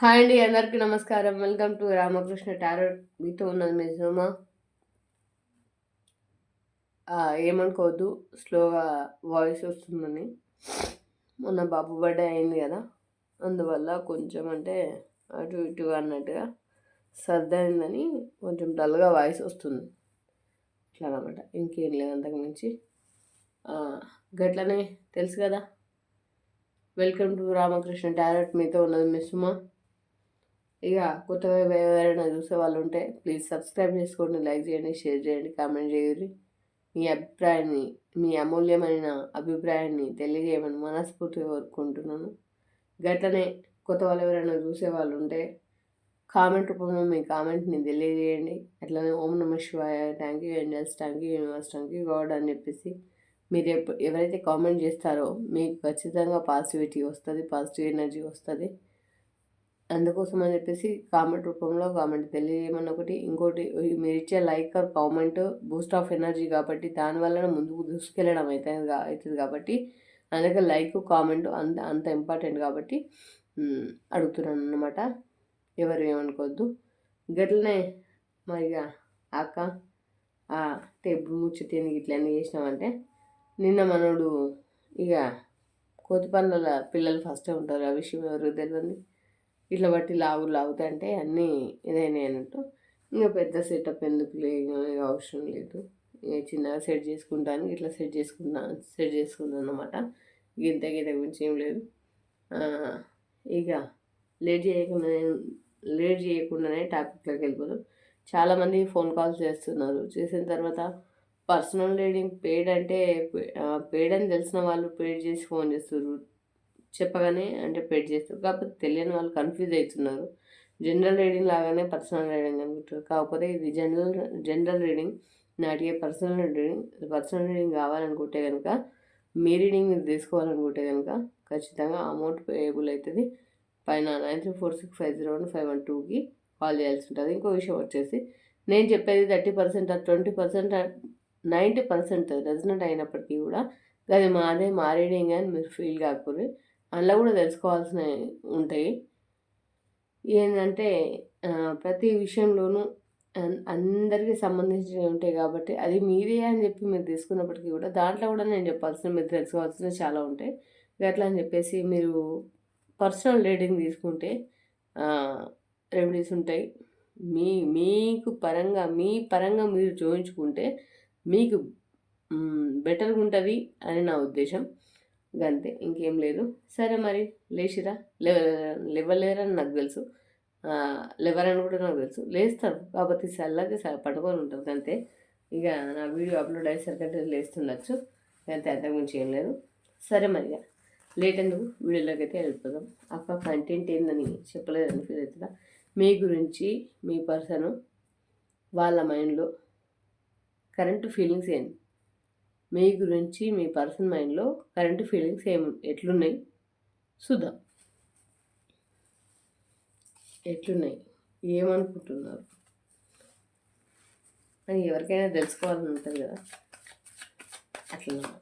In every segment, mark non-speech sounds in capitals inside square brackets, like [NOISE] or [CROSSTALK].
Hi అండి అందరికీ నమస్కారం. వెల్కమ్ టు రామకృష్ణ టారోట్ మీతో ఉన్నది మీ సుమా. ఏమనుకోవద్దు స్లోగా వాయిస్ వస్తుందని. మొన్న బాబు బర్త్డే అయింది కదా అందువల్ల కొంచెం అంటే అటు ఇటుగా అన్నట్టుగా సర్దైందని కొంచెం డల్గా వాయిస్ వస్తుంది. ఇట్లా అనమాట ఇంకేం లేదు అంతకు మించి. గట్లనే తెలుసు కదా. వెల్కమ్ టు రామకృష్ణ టారెట్ మీతో ఉన్నది మీ ఇక కొత్తగా ఎవరైనా చూసే వాళ్ళు ఉంటే ప్లీజ్ సబ్స్క్రైబ్ చేసుకోండి లైక్ చేయండి షేర్ చేయండి కామెంట్ చేయండి. మీ అభిప్రాయాన్ని మీ అమూల్యమైన అభిప్రాయాన్ని తెలియజేయమని మనస్ఫూర్తిగా కోరుకుంటున్నాను. గట్లనే కొత్త వాళ్ళు ఎవరైనా చూసే వాళ్ళు ఉంటే కామెంట్ రూపంలో మీ కామెంట్ని తెలియజేయండి. అట్లనే ఓం నమ శివాయ thank you angels thank you universe thank you God అని చెప్పేసి మీరు ఎప్పుడు ఎవరైతే కామెంట్ చేస్తారో మీకు ఖచ్చితంగా పాజిటివిటీ వస్తుంది పాజిటివ్ ఎనర్జీ వస్తుంది. అందుకోసం అని చెప్పేసి కామెంట్ రూపంలో కామెంట్ తెలియజేయమని ఒకటి ఇంకోటి మీరు ఇచ్చే like or comment boost of energy కాబట్టి దానివల్ల ముందుకు దూసుకెళ్ళడం అవుతుంది అవుతుంది కాబట్టి అందుకే లైక్ కామెంట్ అంత అంత ఇంపార్టెంట్ కాబట్టి అడుగుతున్నాను అనమాట ఎవరు ఏమనుకోవద్దు. గట్లనే మరిగా ఇక అక్క ఆ టేబుల్ ముచ్చటేని ఇట్లా అన్నీ చేసినామంటే నిన్న మనోడు ఇక కోతి పనుల పిల్లలు ఫస్టే ఉంటారు. ఆ విషయం ఎవరు తెలియదు ఇట్లా బట్టి లావు లాగుతుంటే అన్నీ ఇదైనా అన్నట్టు ఇంకా పెద్ద సెటప్ ఎందుకు లేదు అవసరం లేదు. ఇక చిన్నగా సెట్ చేసుకుంటాను ఇట్లా సెట్ చేసుకుంటాను సెట్ చేసుకున్నాను అనమాట గింత గీత గురించి ఏం లేదు. ఇక లేట్ చేయకుండా లేట్ చేయకుండానే టాపిక్లోకి వెళ్ళిపోతాం చాలామంది ఫోన్ కాల్స్ చేస్తున్నారు. చేసిన తర్వాత పర్సనల్ రీడింగ్ పేడ్ అంటే పేడ్ అని తెలిసిన వాళ్ళు పేడ్ చేసి ఫోన్ చేస్తున్నారు చెప్పగానే అంటే పెయిడ్ చేస్తారు. కాకపోతే తెలియని వాళ్ళు కన్ఫ్యూజ్ అవుతున్నారు. జనరల్ రీడింగ్ లాగానే పర్సనల్ రీడింగ్ అనుకుంటారు కాకపోతే ఇది జనరల్ జనరల్ రీడింగ్ నాటికే పర్సనల్ రీడింగ్ పర్సనల్ రీడింగ్ కావాలనుకుంటే కనుక మీ రీడింగ్ మీరు తీసుకోవాలనుకుంటే కనుక ఖచ్చితంగా అమౌంట్ పేయబుల్ అవుతుంది. పైన nine three four six five zero one five one టూకి కాల్ చేయాల్సి ఉంటుంది. ఇంకో విషయం వచ్చేసి నేను చెప్పేది thirty percent twenty percent ninety percent resonant అయినప్పటికీ కూడా అది మాదే మా రీడింగ్ అని మీరు ఫీల్ కాకపోతే అందులో కూడా తెలుసుకోవాల్సినవి ఉంటాయి. ఏంటంటే ప్రతి విషయంలోనూ అన్- అందరికీ సంబంధించినవి ఉంటాయి కాబట్టి అది మీదే అని చెప్పి మీరు తీసుకున్నప్పటికీ కూడా దాంట్లో కూడా నేను చెప్పాల్సిన మీరు తెలుసుకోవాల్సినవి చాలా ఉంటాయి. అట్లా అని చెప్పేసి మీరు పర్సనల్ రీడింగ్ తీసుకుంటే రెమెడీస్ ఉంటాయి. మీ మీకు పరంగా మీ పరంగా మీరు చూపించుకుంటే మీకు బెటర్గా ఉంటుంది అని నా ఉద్దేశం. అంతే ఇంకేం లేదు. సరే మరి లేచిరా. లేవ లేవలేరని నాకు తెలుసు. లేవరని కూడా నాకు తెలుసు. లేస్తారు. కాకపోతే చల్లగా స- పడుకొని ఉంటారు. అంతే ఇక నా వీడియో అప్లోడ్ అయ్యేసరికంటే లేస్తుండొచ్చు. అంతే అంతకుమించి ఏం లేదు. సరే మరి ఇక. లేట్ ఎందుకు? వీడియోలోకి అయితే వెళ్ళిపోదాం. అక్క కంటెంట్ ఏందని చెప్పలేదని ఫీల్ అవుతుందా? మీ గురించి మీ పర్సన్ వాళ్ళ మైండ్లో కరెంట్ ఫీలింగ్స్ ఏంటి? మీ గురించి మీ పర్సన్ మైండ్లో కరెంట్ ఫీలింగ్స్ ఏమి ఎట్లున్నాయి? చూద్దాం. ఎట్లున్నాయి? ఏమనుకుంటున్నారు? అని ఎవరికైనా తెలుసుకోవాలని ఉంటుంది కదా. అట్లా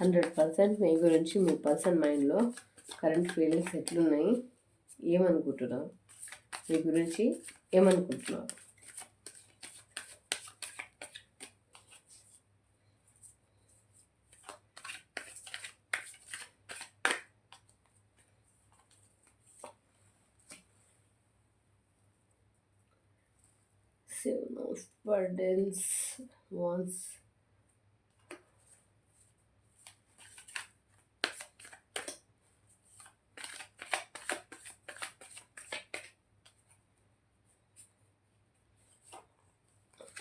హండ్రెడ్ పర్సెంట్ మీ గురించి మీ పర్సన్ మైండ్లో కరెంట్ ఫీలింగ్స్ ఎట్లున్నాయి? ఏమనుకుంటున్నారు? మీ గురించి ఏమనుకుంటున్నారు? overdose once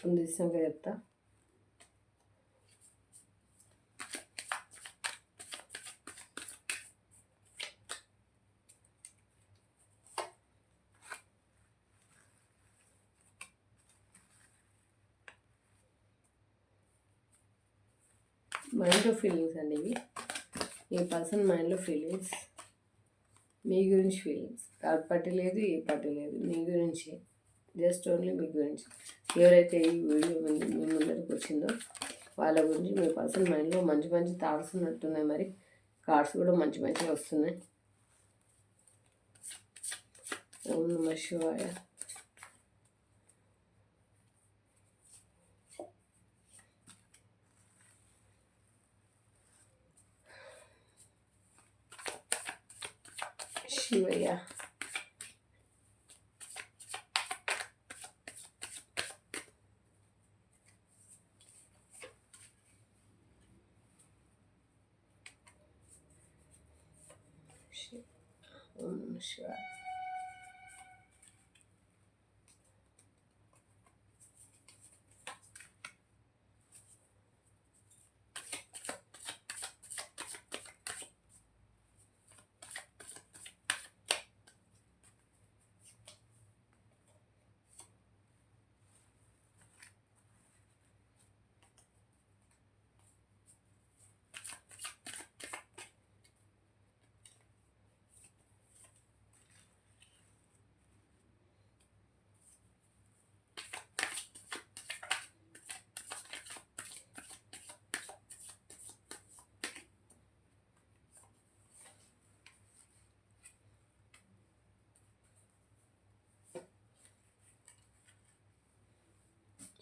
ಒಂದು ದಿವಸ ಇರುತ್ತಾ మైండ్లో ఫీలింగ్స్ అండి ఇవి. ఈ పర్సన్ మైండ్లో ఫీలింగ్స్? మీ గురించి ఫీలింగ్స్. థర్డ్ పార్టీ లేదు ఏ పట్టలేదు లేదు. మీ గురించి. జస్ట్ ఓన్లీ మీ గురించి. ఎవరైతే ఈ వీడియో ముందు మీ ముందరికి వచ్చిందో వాళ్ళ గురించి మీ పర్సన్ మైండ్లో మంచి మంచి థాట్స్ ఉన్నట్టున్నాయి మరి. కార్డ్స్ కూడా మంచి మంచిగా వస్తున్నాయి. ఓం నమ శివాయ శివయ్య ఓం నమ శివాయ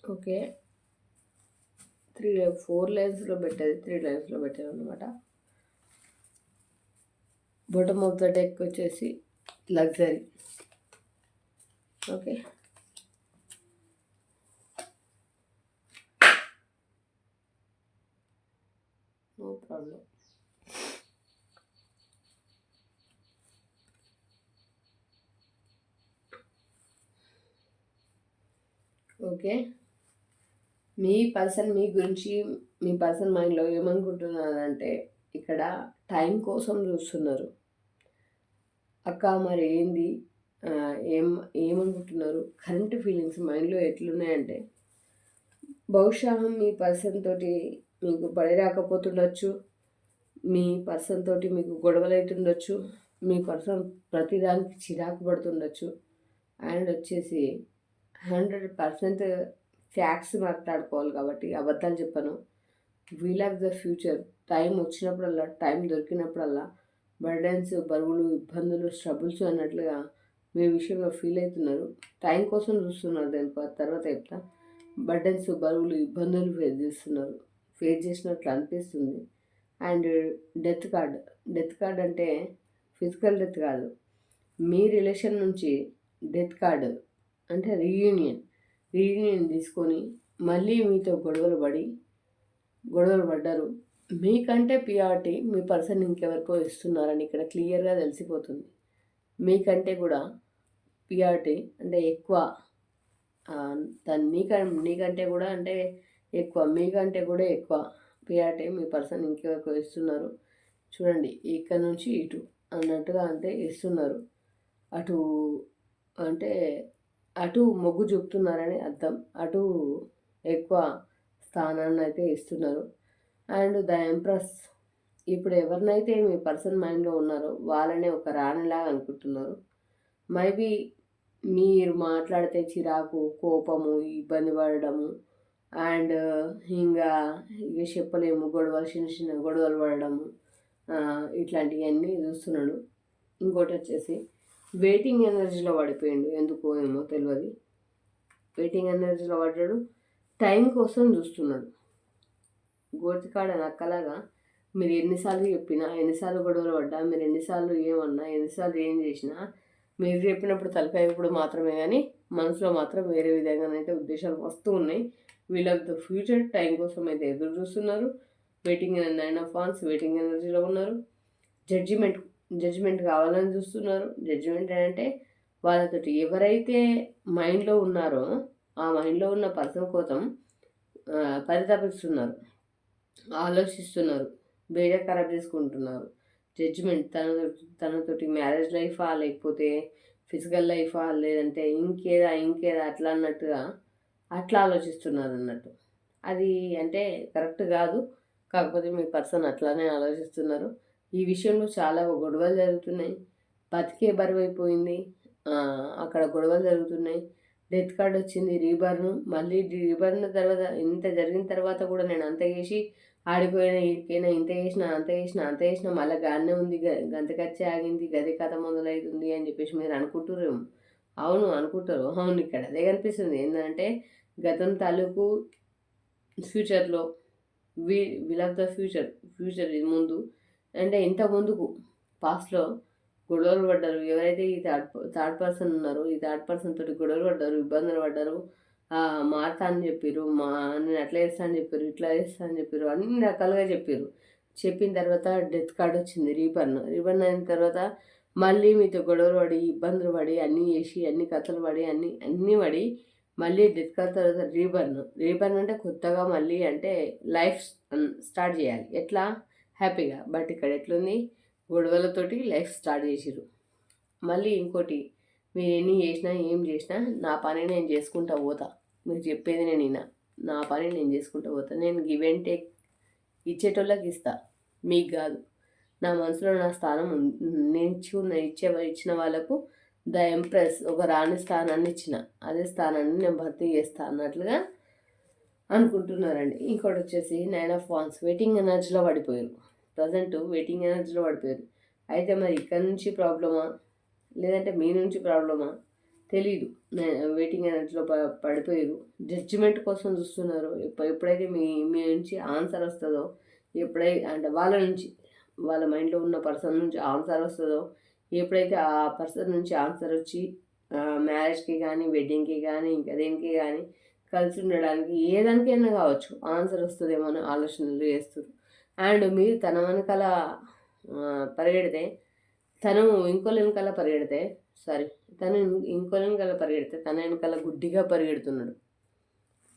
ఓకే. త్రీ ఫోర్ లైన్స్లో పెట్టేది త్రీ లైన్స్లో పెట్టాను అనమాట బొటమ్ ఆఫ్ ద డెక్ వచ్చేసి luxury okay. No problem okay. మీ పర్సన్ మీ గురించి మీ పర్సన్ మైండ్లో ఏమనుకుంటున్నారంటే ఇక్కడ టైం కోసం చూస్తున్నారు. అక్క మరి ఏంది? ఏం ఏమనుకుంటున్నారు? కరెంట్ ఫీలింగ్స్ మైండ్లో ఎట్లున్నాయంటే బహుశా మీ పర్సన్ తోటి మీకు పడి రాకపోతుండొచ్చు మీ పర్సన్ తోటి మీకు గొడవలు అవుతుండొచ్చు మీ పర్సన్ ప్రతిదానికి చిరాకు పడుతుండొచ్చు అండ్ వచ్చేసి హండ్రెడ్ పర్సెంట్ ఫ్యాక్ట్స్ మాట్లాడుకోవాలి కాబట్టి అబద్ధాలు చెప్పను. Wheel of the future time వచ్చినప్పుడల్లా టైం దొరికినప్పుడల్లా బర్డెన్స్ బరువులు ఇబ్బందులు స్ట్రబుల్స్ అన్నట్లుగా మీ విషయంలో ఫీల్ అవుతున్నారు. టైం కోసం చూస్తున్నారు దానికి తర్వాత చెప్తా. బర్డెన్స్ బరువులు ఇబ్బందులు ఫేస్ చేస్తున్నారు. ఫేస్ చేసినట్లు అనిపిస్తుంది. And death card death card అంటే ఫిజికల్ డెత్ కాదు. మీ రిలేషన్ నుంచి డెత్ కార్డు అంటే రీయూనియన్ రీయూనియన్ తీసుకొని మళ్ళీ మీతో గొడవలు పడి గొడవలు పడ్డారు. మీకంటే పిఆర్టీ మీ పర్సన్ ఇంకెవరికో ఇస్తున్నారని ఇక్కడ క్లియర్గా తెలిసిపోతుంది. మీకంటే కూడా పిఆర్టీ అంటే ఎక్కువ దాన్ని నీక నీకంటే కూడా అంటే ఎక్కువ మీకంటే కూడా ఎక్కువ పిఆర్టీ మీ పర్సన్ ఇంకెవరికో ఇస్తున్నారు. చూడండి ఇక్కడ నుంచి ఇటు అన్నట్టుగా అంటే ఇస్తున్నారు. అటు అంటే అటు మొగ్గు చూపుతున్నారని అర్థం. అటు ఎక్కువ స్థానాన్ని అయితే ఇస్తున్నారు. అండ్ ద ఎంప్రెస్ ఇప్పుడు ఎవరినైతే మీ పర్సన్ మైండ్లో ఉన్నారో వాళ్ళనే ఒక రాణిలాగా అనుకుంటున్నారు. మేబీ మీరు మాట్లాడితే చిరాకు కోపము ఇబ్బంది పడడము అండ్ ఇంకా ఇక చెప్పలేము గొడవలు చిన్న చిన్న గొడవలు పడడము ఇట్లాంటివన్నీ చూస్తున్నాడు. ఇంకోటి వచ్చేసి వెయిటింగ్ ఎనర్జీలో పడిపోయిండు. ఎందుకో ఏమో తెలియదు వెయిటింగ్ ఎనర్జీలో పడ్డాడు. టైం కోసం చూస్తున్నాడు. గోతికాడ నక్కలాగా మీరు ఎన్నిసార్లు చెప్పినా ఎన్నిసార్లు గొడవలు పడ్డా మీరు ఎన్నిసార్లు ఏమన్నా ఎన్నిసార్లు ఏం చేసినా మీరు చెప్పినప్పుడు తలకాయ మాత్రమే కానీ మనసులో మాత్రం వేరే విధంగానైతే ఉద్దేశాలు వస్తూ ఉన్నాయి. వీళ్ళకి ద ఫ్యూచర్ టైం కోసం అయితే ఎదురు చూస్తున్నారు. Waiting nine of wands waiting ఎనర్జీలో ఉన్నారు. జడ్జిమెంట్ జడ్జిమెంట్ కావాలని చూస్తున్నారు. జడ్జిమెంట్ అంటే వాళ్ళతోటి ఎవరైతే మైండ్లో ఉన్నారో ఆ మైండ్లో ఉన్న పర్సన్ కోసం పరితపిస్తున్నారు ఆలోచిస్తున్నారు బేగా ఖరాబ్ చేసుకుంటున్నారు. జడ్జిమెంట్ తన తనతోటి మ్యారేజ్ లైఫా లేకపోతే ఫిజికల్ లైఫా లేదంటే ఇంకేదా ఇంకేదా అట్లా అన్నట్టుగా అట్లా ఆలోచిస్తున్నారు అన్నట్టు. అది అంటే కరెక్ట్ కాదు. కాకపోతే మీ పర్సన్ అట్లానే ఆలోచిస్తున్నారు. ఈ విషయంలో చాలా గొడవలు జరుగుతున్నాయి. బతికే బరువైపోయింది. అక్కడ గొడవలు జరుగుతున్నాయి. డెత్ కార్డ్ వచ్చింది రీబర్న్. మళ్ళీ రీబర్న్ తర్వాత ఇంత జరిగిన తర్వాత కూడా నేను అంత చేసి ఆడిపోయినా ఇడికైనా ఇంత చేసినా అంత చేసినా అంత చేసినా మళ్ళీ గానే ఉంది గ- ఆగింది గది కథ మొదలవుతుంది అని చెప్పేసి మీరు అనుకుంటారు అవును అనుకుంటారు. అవును ఇక్కడ అదే కనిపిస్తుంది. ఏంటంటే గతం తాలూకు ఫ్యూచర్లో we wheel of the future future ఇది ముందు అంటే ఇంత ముందుకు పాస్ట్లో గొడవలు పడ్డారు. ఎవరైతే ఈ థర్డ్ థర్డ్ పర్సన్ ఉన్నారో ఈ థర్డ్ పర్సన్ తోటి గొడవలు పడ్డారు ఇబ్బందులు పడ్డారు మారుతా అని చెప్పారు మా నేను అట్లా చేస్తా అని చెప్పారు ఇట్లా చేస్తా అని చెప్పారు అన్ని రకాలుగా చెప్పారు చెప్పిన తర్వాత డెత్ కార్డ్ వచ్చింది రీబర్న్ రీబర్న్ అయిన తర్వాత మళ్ళీ మీతో గొడవలు పడి ఇబ్బందులు పడి అన్నీ చేసి అన్ని కథలు పడి అన్ని అన్నీ పడి మళ్ళీ డెత్ కార్డ్ తర్వాత రీబర్న్ రీబర్న్ అంటే కొత్తగా మళ్ళీ అంటే లైఫ్ స్టార్ట్ చేయాలి. ఎట్లా? హ్యాపీగా. బట్ ఇక్కడ ఎట్లుంది? గొడవలతోటి లైఫ్ స్టార్ట్ చేసిరు మళ్ళీ ఇంకోటి మీరు ఎన్ని చేసినా ఏం చేసినా నా పని నేను చేసుకుంటా పోతా. మీరు చెప్పేది నేను వినా నా పని నేను చేసుకుంటా పోతా. నేను గివ్ అండ్ టేక్ ఇచ్చేటోళ్ళకి ఇస్తా. మీకు కాదు. నా మనసులో నా స్థానం నేను ఇచ్చే ఇచ్చిన వాళ్ళకు ద ఎంప్రెస్ ఒక రాణి స్థానాన్ని ఇచ్చిన. అదే స్థానాన్ని నేను భర్తీ చేస్తా అన్నట్లుగా అనుకుంటున్నారండి. ఇంకోటి వచ్చేసి నైన్ ఆఫ్ వాన్స్. వెయిటింగ్ ఎనర్జీలో పడిపోయారు. ప్రజెంట్ వెయిటింగ్ ఎనర్జీలో పడిపోయారు. అయితే మరి ఇక్కడ నుంచి ప్రాబ్లమా? లేదంటే మీ నుంచి ప్రాబ్లమా? తెలీదు. వెయిటింగ్ ఎనర్జీలో ప పడిపోయారు. జడ్జిమెంట్ కోసం చూస్తున్నారు. ఎప్పుడైతే మీ మీ నుంచి ఆన్సర్ వస్తుందో ఎప్పుడైతే అంటే వాళ్ళ నుంచి వాళ్ళ మైండ్లో ఉన్న పర్సన్ నుంచి ఆన్సర్ వస్తుందో ఎప్పుడైతే ఆ పర్సన్ నుంచి ఆన్సర్ వచ్చి మ్యారేజ్కి కానీ వెడ్డింగ్కి కానీ ఇంకా దేనికి కానీ కలిసి ఉండడానికి ఏ దానికైనా కావచ్చు ఆన్సర్ వస్తుందేమో అని ఆలోచనలు చేస్తారు అండ్ మీరు తన వెనకాల పరిగెడితే తను ఇంకోళ్ళ వెనకాల పరిగెడితే సారీ తను ఇంకోళ్ళ వెనకాల పరిగెడితే తన వెనకాల గుడ్డిగా పరిగెడుతున్నాడు.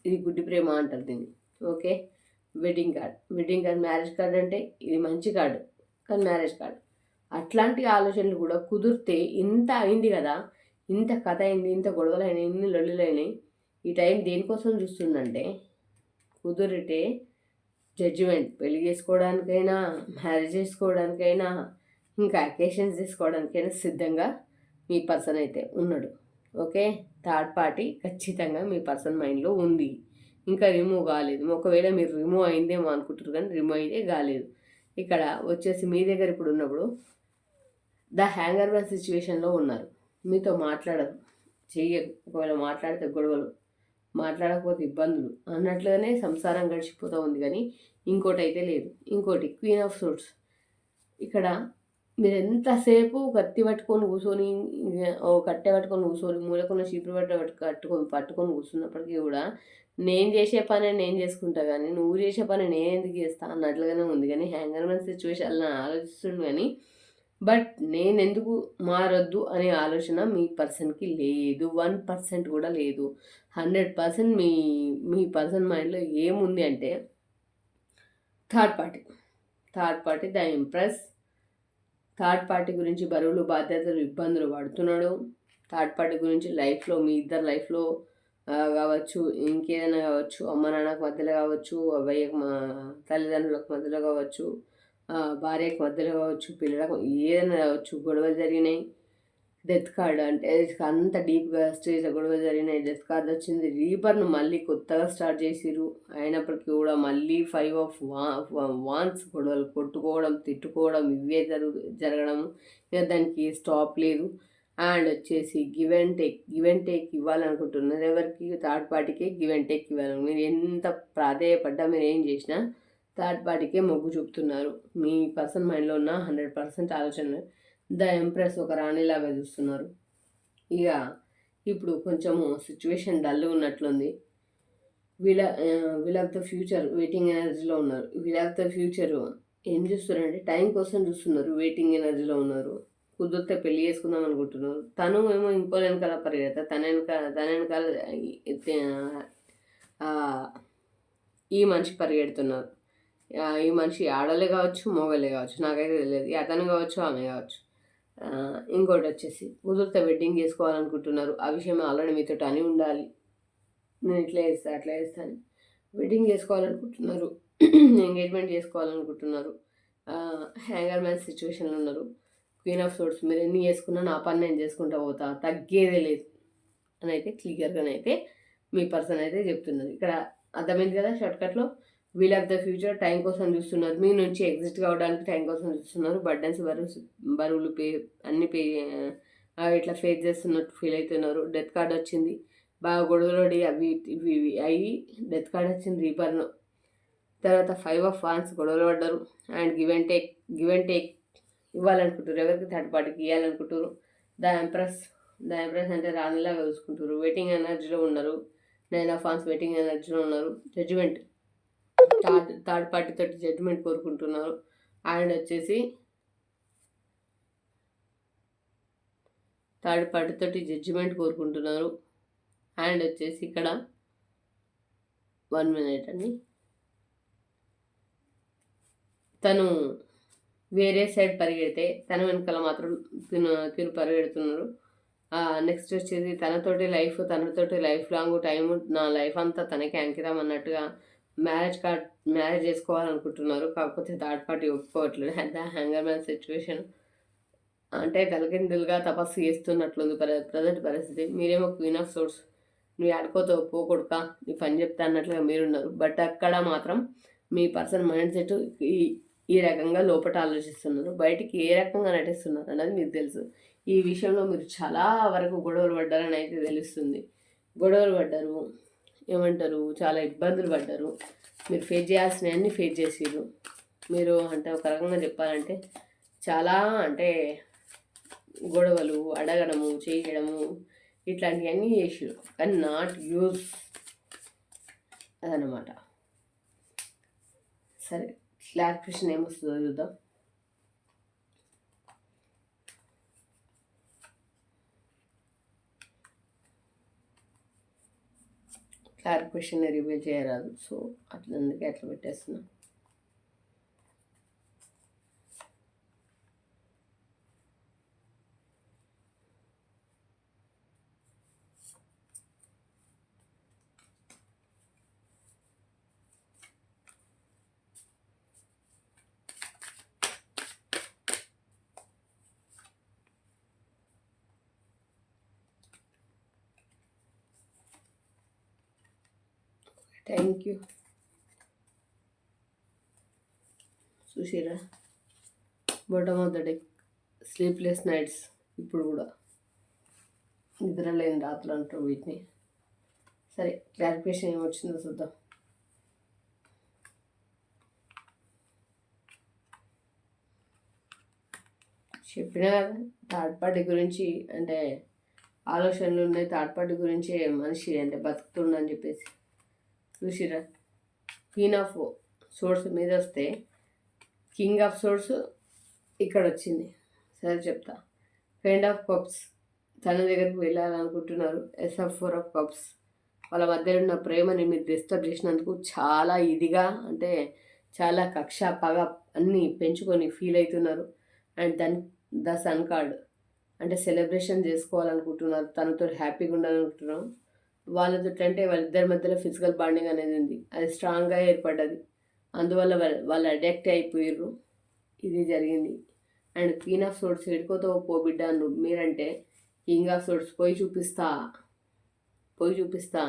ఇది గుడ్డి ప్రేమ అంటారు దీన్ని. Okay? Wedding card wedding card marriage card అంటే ఇది మంచి కార్డు కానీ మ్యారేజ్ కార్డ్ అట్లాంటి ఆలోచనలు కూడా కుదిరితే ఇంత అయింది కదా ఇంత కథ అయింది ఇంత గొడవలు అయినాయి ఇన్ని లొల్లులు అయినాయి ఈ టైం దేనికోసం చూస్తుందంటే కుదిరితే జడ్జిమెంట్ పెళ్ళి చేసుకోవడానికైనా మ్యారేజ్ చేసుకోవడానికైనా ఇంకా అకేషన్స్ తీసుకోవడానికైనా సిద్ధంగా మీ పర్సన్ అయితే ఉన్నాడు. ఓకే? థర్డ్ పార్టీ ఖచ్చితంగా మీ పర్సన్ మైండ్లో ఉంది. ఇంకా రిమూవ్ కాలేదు. ఒకవేళ మీరు రిమూవ్ అయిందేమో అనుకుంటారు కానీ రిమూవ్ అయితే కాలేదు. ఇక్కడ వచ్చేసి మీ దగ్గర ఇప్పుడు ఉన్నప్పుడు ద హ్యాంగర్ మ్యాన్ సిచ్యువేషన్లో ఉన్నారు. మీతో మాట్లాడరు. చెయ్యరు. ఒకవేళ మాట్లాడితే గొడవలు. మాట్లాడకపోతే ఇబ్బందులు అన్నట్లుగానే సంసారం గడిచిపోతూ ఉంది కానీ ఇంకోటి అయితే లేదు. ఇంకోటి క్వీన్ ఆఫ్ సూట్స్ ఇక్కడ మీరు ఎంతసేపు కత్తి పట్టుకొని కూర్చొని ఓ కట్టె పట్టుకొని కూర్చొని మూలకున్న చీపురు పట్ట పట్టు కట్టుకొని పట్టుకొని కూర్చున్నప్పటికీ కూడా నేను చేసే పని నేను చేసుకుంటా కానీ నువ్వు చేసే పని నేను ఎందుకు చేస్తా అన్నట్లుగానే ఉంది. కానీ హ్యాంగర్ మ్యాన్ సిచ్యువేషన్ ఆలోచిస్తుండు కానీ బట్ నేను ఎందుకు మారొద్దు అనే ఆలోచన మీ పర్సన్కి లేదు. వన్ పర్సెంట్ కూడా లేదు. హండ్రెడ్ పర్సెంట్ మీ మీ పర్సన్ మైండ్లో ఏముంది అంటే third party. Third party the empress. Third party గురించి బరువులు బాధ్యతలు ఇబ్బందులు పడుతున్నాడు. థర్డ్ పార్టీ గురించి లైఫ్లో మీ ఇద్దరు లైఫ్లో కావచ్చు ఇంకేదైనా కావచ్చు అమ్మ నాన్నకు మధ్యలో కావచ్చు అబ్బాయి మా తల్లిదండ్రులకు మధ్యలో కావచ్చు భార్యకు మధ్యలో కావచ్చు పిల్లలకు ఏదైనా కావచ్చు గొడవలు జరిగినాయి. డెత్ కార్డ్ అంటే అంత డీప్గా స్టేజ్లో గొడవలు జరిగినాయి. డెత్ కార్డ్ వచ్చింది. రీపర్ను మళ్ళీ కొత్తగా స్టార్ట్ చేసిరు అయినప్పటికీ కూడా మళ్ళీ ఫైవ్ ఆఫ్ వా వాన్స్ గొడవలు కొట్టుకోవడం తిట్టుకోవడం ఇవే జరుగు జరగడం. ఇక దానికి స్టాప్ లేదు. అండ్ వచ్చేసి give and take give and take ఇవ్వాలనుకుంటున్నారు ఎవరికి? థర్డ్ పార్టీకే గివ్ అండ్ టేక్ ఇవ్వాలి. మీరు ఎంత ప్రాధేయపడ్డా మీరు ఏం చేసినా థర్డ్ పార్టీకే మొగ్గు చూపుతున్నారు. మీ పర్సన్ మైండ్లో ఉన్న హండ్రెడ్ పర్సెంట్ ఆలోచన ద ఎంప్రెస్ ఒక రాణిలాగా చూస్తున్నారు. ఇక ఇప్పుడు కొంచెము సిచ్యువేషన్ డల్ ఉన్నట్లుంది. వీళ్ళ wheel of the future waiting ఎనర్జీలో ఉన్నారు. వీల్ ఆఫ్ ద ఫ్యూచర్ ఏం చూస్తున్నారంటే టైం కోసం చూస్తున్నారు. వెయిటింగ్ ఎనర్జీలో ఉన్నారు. కుదిరితే పెళ్ళి చేసుకుందాం అనుకుంటున్నారు. తను ఏమో ఇంకో వెనకాల పరిగెత్త తన వెనకాల తన వెనకాల ఈ మనిషి పరిగెడుతున్నారు. ఈ మనిషి ఆడలే కావచ్చు మొగలే కావచ్చు నాకైతే తెలియదు. అతను కావచ్చు ఆమె కావచ్చు. ఇంకోటి వచ్చేసి కుదిరితే వెడ్డింగ్ చేసుకోవాలనుకుంటున్నారు. ఆ విషయం ఆల్రెడీ మీతో అని ఉండాలి. నేను ఇట్లా చేస్తా అట్లా చేస్తాను వెడ్డింగ్ చేసుకోవాలనుకుంటున్నారు [CLEARS THROAT] ఎంగేజ్మెంట్ చేసుకోవాలనుకుంటున్నారు. హ్యాంగర్ మ్యాన్ సిచ్యువేషన్లో ఉన్నారు. క్వీన్ ఆఫ్ సోర్స్ మీరు ఎన్ని చేసుకున్నా నా పని నేను చేసుకుంటా పోతా. తగ్గేదే లేదు. అని అయితే క్లియర్గానైతే మీ పర్సన్ అయితే చెప్తున్నది ఇక్కడ అర్థమైంది కదా షార్ట్కట్లో wheel of the future time కోసం చూస్తున్నారు. మీ నుంచి ఎగ్జిట్ కావడానికి టైం కోసం చూస్తున్నారు. బర్డన్స్ బరువు బరువులు పే అన్ని పే ఇట్లా ఫేస్ చేస్తున్నట్టు ఫీల్ అవుతున్నారు డెత్ కార్డ్ వచ్చింది. బాగా గొడవలడి అవి ఇవి ఇవి అయ్యి డెత్ కార్డ్ వచ్చింది రీపర్ను. తర్వాత ఫైవ్ ఆఫ్ వాన్స్ గొడవలు పడ్డారు. And give and take give and take ఇవ్వాలనుకుంటారు ఎవరికి థర్డ్ పార్టీకి ఇవ్వాలనుకుంటారు ద ఎంప్రెస్ ద ఎంప్రెస్ అంటే రానిలాగా చూసుకుంటారు వెయిటింగ్ ఎనర్జీలో ఉన్నారు. నైన్ ఆఫ్ వాన్స్ వెయిటింగ్ ఎనర్జీలో ఉన్నారు. జడ్జిమెంట్ థర్డ్ థర్డ్ పార్టీ తోటి జడ్జిమెంట్ కోరుకుంటున్నారు. అండ్ వచ్చేసి థర్డ్ పార్టీ తోటి జడ్జిమెంట్ కోరుకుంటున్నారు. అండ్ వచ్చేసి ఇక్కడ వన్ మినిట్ అండి. తను వేరే సైడ్ పరిగెడితే తన వెనకాల మాత్రం తిను తిను పరిగెడుతున్నారు. నెక్స్ట్ వచ్చేసి తనతోటి లైఫ్ తనతోటి లైఫ్ లాంగ్ టైం నా లైఫ్ అంతా తనకి అంకితం అన్నట్టుగా మ్యారేజ్ కార్డ్ మ్యారేజ్ చేసుకోవాలనుకుంటున్నారు. కాకపోతే థర్డ్ పార్టీ ఒప్పుకోవట్లేదు. ద హ్యాంగర్ మ్యాన్ సిచ్యువేషన్ అంటే తలకిందులుగా తపస్సు చేస్తున్నట్లుంది ప్రజెంట్ పరిస్థితి. మీరేమో క్వీన్ ఆఫ్ సోర్స్ నువ్వు ఆడుకోతో పోకొడుక నీ పని చెప్తా అన్నట్లుగా మీరున్నారు. బట్ అక్కడ మాత్రం మీ పర్సన్ మైండ్ సెట్ ఈ ఈ రకంగా లోపల ఆలోచిస్తున్నారు. బయటికి ఏ రకంగా నటిస్తున్నారు అన్నది మీకు తెలుసు. ఈ విషయంలో మీరు చాలా వరకు గొడవలు పడ్డారని అయితే తెలుస్తుంది. గొడవలు పడ్డారు. ఏమంటారు? చాలా ఇబ్బందులు పడ్డారు. మీరు ఫేస్ చేయాల్సినవన్నీ ఫేస్ చేసిర్రు. మీరు అంటే ఒక రకంగా చెప్పాలంటే చాలా అంటే గొడవలు అడగడము చేయడము ఇట్లాంటివన్నీ చేసిర్రు. కానీ నాట్ యూజ్ అదనమాట సరే క్లారిఫికేషన్ ఏమొస్తుందో చూద్దాం. క్లారిఫికేషన్ రివీల్ చేయరాదు. సో అట్లా అందుకే అట్లా పెట్టేస్తున్నాను థ్యాంక్ యూ. చూసిరా? Bottom of the deck sleepless nights ఇప్పుడు కూడా. నిద్ర లేని రాత్రులు అంటారు వీటిని. సరే క్లారిఫికేషన్ ఏమొచ్చిందో చూద్దాం. చెప్పిన థర్డ్ పార్టీ గురించి అంటే ఆలోచనలు ఉన్నాయి థర్డ్ పార్టీ గురించి మనిషి అంటే బతుకుతుండని చెప్పేసి. చూసిరా? క్వీన్ ఆఫ్ సోర్స్ మీద వస్తే కింగ్ ఆఫ్ సోర్స్ ఇక్కడ వచ్చింది సరే చెప్తా. ఫ్రెండ్ ఆఫ్ కప్స్ తన దగ్గరికి వెళ్ళాలనుకుంటున్నారు. Ace of four of cups వాళ్ళ మధ్యలో ఉన్న ప్రేమని మీరు డిస్టర్బ్ చేసినందుకు చాలా ఇదిగా అంటే చాలా కక్ష పగ అన్నీ పెంచుకొని ఫీల్ అవుతున్నారు. And then the sun card అంటే సెలబ్రేషన్ చేసుకోవాలనుకుంటున్నారు. తనతో హ్యాపీగా ఉండాలనుకుంటున్నాం. వాళ్ళతో అంటే వాళ్ళిద్దరి మధ్యలో ఫిజికల్ బాండింగ్ అనేది ఉంది. అది స్ట్రాంగ్గా ఏర్పడ్డది. అందువల్ల వాళ్ళు వాళ్ళు అడిక్ట్ అయిపోయారు ఇది జరిగింది. అండ్ క్వీన్ ఆఫ్ సోర్స్ ఎడుకోతో పో బిడ్డ మీరంటే కింగ్ ఆఫ్ సోర్స్ పోయి చూపిస్తా. పోయి చూపిస్తా.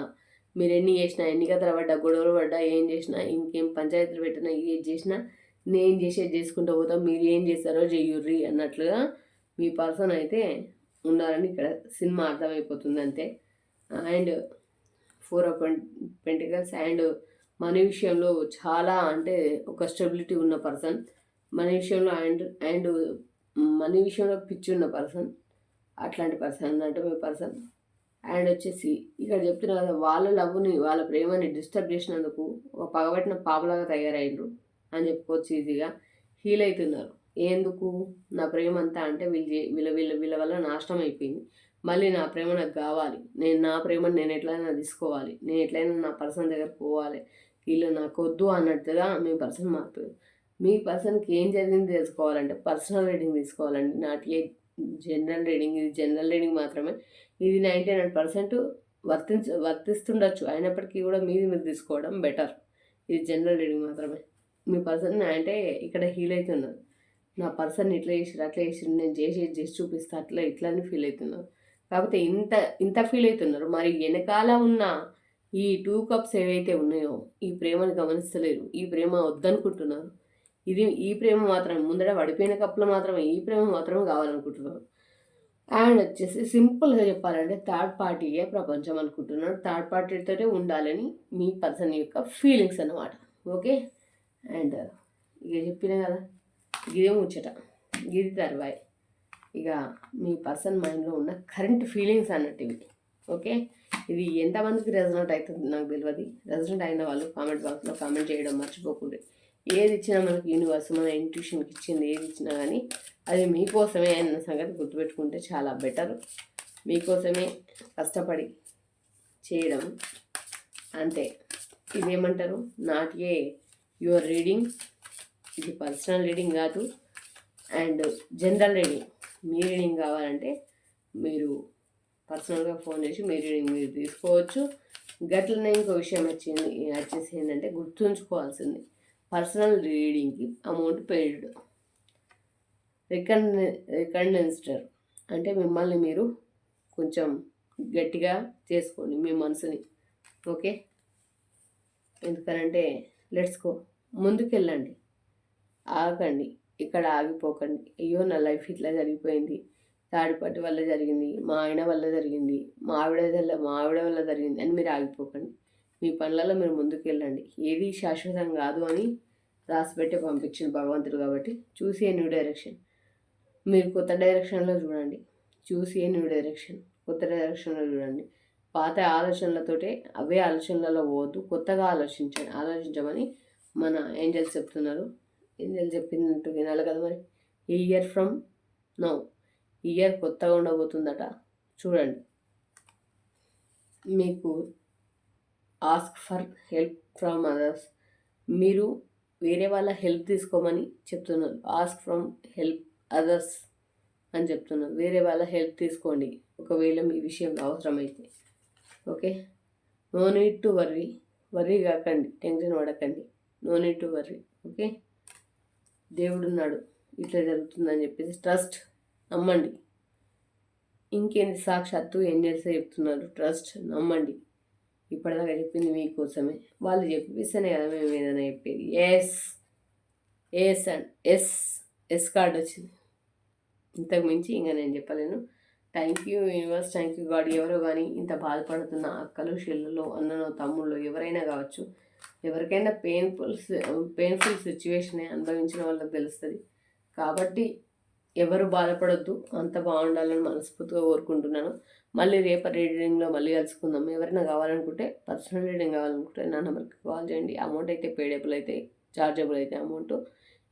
మీరు ఎన్ని చేసినా ఎన్ని కథలు పడ్డా గొడవలు పడ్డా ఏం చేసినా ఇంకేం పంచాయతీలు పెట్టినా ఏం చేసినా నేను చేసేది చేసుకుంటూ పోతా. మీరు ఏం చేస్తారో చెయ్యుర్రి అన్నట్లుగా మీ పర్సన్ అయితే ఉన్నారని ఇక్కడ సినిమా అర్థమైపోతుంది అంతే. And four of pentacles and money విషయంలో చాలా అంటే ఒక స్టెబిలిటీ ఉన్న పర్సన్. మనీ విషయంలో అండ్ అండ్ మనీ విషయంలో పిచ్చి ఉన్న పర్సన్ అట్లాంటి పర్సన్ అంటే పర్సన్. అండ్ వచ్చేసి ఇక్కడ చెప్తున్నారు కదా వాళ్ళ లవ్ని వాళ్ళ ప్రేమని డిస్టర్బ్ చేసినందుకు ఒక పగబట్టిన పాపలాగా తయారైండ్రు అని చెప్పుకోవచ్చు ఈజీగా. హీల్ అవుతున్నారు. ఎందుకు? నా ప్రేమ అంతా అంటే వీళ్ళు వీళ్ళ వీళ్ళ వీళ్ళ వల్ల నాశనం అయిపోయింది. మళ్ళీ నా ప్రేమ నాకు కావాలి. నేను నా ప్రేమను నేను ఎట్లయినా తీసుకోవాలి. నేను ఎట్లయినా నా పర్సన్ దగ్గర పోవాలి. వీళ్ళు నాకు వద్దు అన్నట్టుగా మీ పర్సన్ మారుతుంది. మీ పర్సన్కి ఏం జరిగింది తెలుసుకోవాలంటే పర్సనల్ రీడింగ్ తీసుకోవాలండి. నాట్ ఏ జనరల్ రీడింగ్ ఇది జనరల్ రీడింగ్ మాత్రమే. ఇది నైంటీ నైన్ పర్సెంట్ వర్తించ వర్తిస్తుండొచ్చు. అయినప్పటికీ కూడా మీది మీరు తీసుకోవడం బెటర్. ఇది జనరల్ రీడింగ్ మాత్రమే. మీ పర్సన్ అంటే ఇక్కడ హీల్ అవుతున్నారు. నా పర్సన్ ఇట్లా చేసిరు అట్లా చేసిరు నేను చేసి చేసి చూపిస్తా అట్లా ఇట్లా అని ఫీల్ అవుతున్నారు. కాకపోతే ఇంత ఇంత ఫీల్ అవుతున్నారు మరి వెనకాల ఉన్న ఈ టూ కప్స్ ఏవైతే ఉన్నాయో ఈ ప్రేమను గమనిస్తలేరు. ఈ ప్రేమ వద్దనుకుంటున్నారు. ఇది ఈ ప్రేమ మాత్రం ముందర పడిపోయిన కప్పులు మాత్రమే ఈ ప్రేమ మాత్రం కావాలనుకుంటున్నారు. అండ్ వచ్చేసి సింపుల్గా చెప్పాలంటే థర్డ్ పార్టీయే ప్రపంచం అనుకుంటున్నాడు థర్డ్ పార్టీతోనే ఉండాలని మీ పర్సన్ యొక్క ఫీలింగ్స్ అన్నమాట. ఓకే? అండ్ ఇక చెప్పిన కదా ఇదే ముచ్చట. ఇది తర్వాయి. ఇక మీ పర్సన్ మైండ్లో ఉన్న కరెంట్ ఫీలింగ్స్ అన్నట్టు ఇవి ఓకే? ఇది ఎంతమందికి రెజనెంట్ అవుతుంది నాకు తెలియదు రెజనెంట్ అయిన వాళ్ళు కామెంట్ బాక్స్లో కామెంట్ చేయడం మర్చిపోకుండా. ఏది ఇచ్చినా మనకి యూనివర్స్ మన ఇంట్యూషన్కి ఇచ్చింది ఏది ఇచ్చినా కానీ అది మీకోసమే అన్న సంగతి గుర్తుపెట్టుకుంటే చాలా బెటర్. మీకోసమే కష్టపడి చేయడం అంతే. ఇదేమంటారు? Not a your reading. ఇది పర్సనల్ రీడింగ్ కాదు. And general reading. Me reading కావాలంటే మీరు పర్సనల్గా ఫోన్ చేసి మీ రీడింగ్ మీరు తీసుకోవచ్చు. గట్లనే ఇంకో విషయం వచ్చింది వచ్చేసి ఏంటంటే గుర్తుంచుకోవాల్సింది. పర్సనల్ రీడింగ్కి అమౌంట్ పెయిడ్. రికన్ రికండెన్స్టర్ అంటే మిమ్మల్ని మీరు కొంచెం గట్టిగా చేసుకోండి మీ మనసుని. ఓకే? ఎందుకనంటే లెట్స్ గో. ముందుకెళ్ళండి. ఆగండి. ఇక్కడ ఆగిపోకండి. అయ్యో నా లైఫ్ ఇట్లా జరిగిపోయింది. తాడిపట్టి వల్ల జరిగింది మా ఆయన వల్ల జరిగింది మా ఆవిడ వల్ల మా ఆవిడ వల్ల జరిగింది అని మీరు ఆగిపోకండి. మీ పనులలో మీరు ముందుకు వెళ్ళండి ఏది శాశ్వతం కాదు అని రాసిపెట్టి పంపించిన భగవంతుడు కాబట్టి చూసి న్యూ డైరెక్షన్. మీరు కొత్త డైరెక్షన్లో చూడండి. చూసి న్యూ డైరెక్షన్. కొత్త డైరెక్షన్లో చూడండి. పాత ఆలోచనలతోటే అవే ఆలోచనలలో పోవద్దు. కొత్తగా ఆలోచించండి. ఆలోచించమని మన ఏంజల్స్ చెప్తున్నారు. ఏంజల్ చెప్పినట్టు వినాలి కదా మరి? ఈ ఇయర్ ఫ్రమ్ నో. ఇయర్ కొత్తగా ఉండబోతుందట. చూడండి. మీకు ask for help from others. మీరు వేరే వాళ్ళ హెల్ప్ తీసుకోమని చెప్తున్నారు. ఆస్క్ ఫ్రమ్ హెల్ప్ అదర్స్ అని చెప్తున్నారు. వేరే వాళ్ళ హెల్ప్ తీసుకోండి. ఒకవేళ మీ విషయం అవసరమైతే. Okay? No need to worry. Worry కాకండి. టెన్షన్ పడకండి. No need to worry. Okay? దేవుడు ఉన్నాడు ఇట్లా జరుగుతుందని చెప్పేసి ట్రస్ట్ నమ్మండి. ఇంకేంటి సాక్షాత్తు ఏం చేస్తే చెప్తున్నారు? ట్రస్ట్ నమ్మండి. ఇప్పటిదాకా చెప్పింది మీకోసమే. వాళ్ళు చెప్పిస్తేనే కదా మేము ఏదైనా చెప్పేది. Ace ace and ace ace card వచ్చింది. ఇంతకు మించి ఇంకా నేను చెప్పలేను. Thank you universe thank you God ఎవరో కానీ ఇంత బాధపడుతున్న అక్కలు చెల్లెలు అన్ననో తమ్ముళ్ళు ఎవరైనా కావచ్చు ఎవరికైనా పెయిన్ఫుల్ పెయిన్ఫుల్ సిచ్యువేషన్ అనుభవించిన వాళ్ళకి తెలుస్తుంది. కాబట్టి ఎవరు బాధపడొద్దు అంత బాగుండాలని మనస్ఫూర్తిగా కోరుకుంటున్నాను. మళ్ళీ రేపటి రీడింగ్లో మళ్ళీ కలుసుకుందాం. ఎవరైనా కావాలనుకుంటే పర్సనల్ రీడింగ్ కావాలనుకుంటే నా నెంబర్కి కాల్ చేయండి. అమౌంట్ అయితే పేడేబుల్ అయితే చార్జబుల్ అయితే అమౌంట్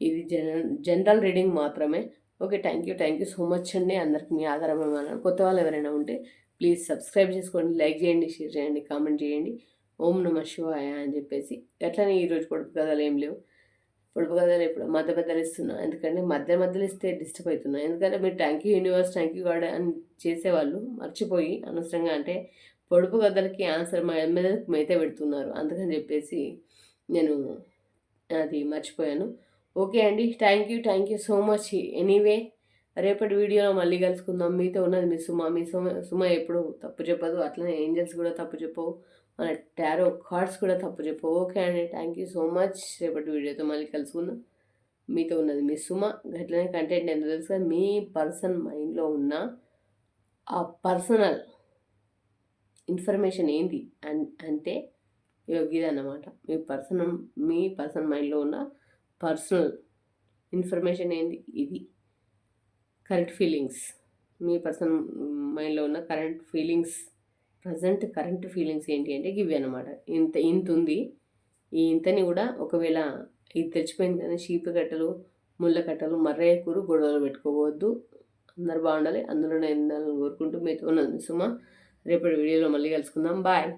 ఇది జనరల్ జనరల్ రీడింగ్ మాత్రమే. Okay thank you thank you so much అండి. అందరికి మీ ఆధారమైన కొత్త వాళ్ళు ఎవరైనా ఉంటే ప్లీజ్ సబ్స్క్రైబ్ చేసుకోండి లైక్ చేయండి షేర్ చేయండి కామెంట్ చేయండి. ఓం నమ శివాయ అని చెప్పేసి. ఎట్లనే ఈరోజు పొడుపు కథలు ఏం లేవు. పొడుపు కథలు ఇప్పుడు మధ్య మధ్యలో ఇస్తున్నా. ఎందుకంటే మధ్య మధ్యలో ఇస్తే డిస్టర్బ్ అవుతున్నా. ఎందుకంటే మీరు thank you universe thank you God అని చేసేవాళ్ళు మర్చిపోయి అనవసరంగా అంటే పొడుపు కథలకి ఆన్సర్ మా ఎమ్మెల్యేలకు మైతే పెడుతున్నారు. అందుకని చెప్పేసి నేను అది మర్చిపోయాను. ఓకే అండి. Thank you thank you so much anyway రేపటి వీడియోలో మళ్ళీ కలుసుకుందాం. మీతో ఉన్నది మీ సుమ. మీ సుమ సుమ ఎప్పుడు తప్పు చెప్పదు. అట్లనే ఏంజల్స్ కూడా తప్పు చెప్పవు. మన టారో కార్డ్స్ కూడా తప్పు చెప్పు ఓకే అండి. Thank you so much. రేపటి వీడియోతో మళ్ళీ కలుసుకుందాం. మీతో ఉన్నది మీ సుమ. గట్లనే కంటెంట్ ఎంత తెలుసు మీ పర్సన్ మైండ్లో ఉన్న ఆ పర్సనల్ ఇన్ఫర్మేషన్ ఏంటి అన్ అంటే అన్నమాట మీ పర్సన్ మీ పర్సన్ మైండ్లో ఉన్న పర్సనల్ ఇన్ఫర్మేషన్ ఏంది? ఇది. Current feelings. మీ పర్సన్ మైండ్లో ఉన్న current feelings present current feelings ఏంటి అంటే ఇవి అనమాట ఇంత ఇంత ఉంది. ఈ ఇంతని కూడా ఒకవేళ ఇది తెచ్చిపోయింది కానీ షీపు కట్టలు ముళ్ళ కట్టలు మర్రయ్య కూరు గొడవలు పెట్టుకోవద్దు. అందరు బాగుండాలి. అందులో నేను కోరుకుంటూ మీతో ఉన్నాను సుమా. రేపటి వీడియోలో మళ్ళీ కలుసుకుందాం. బాయ్.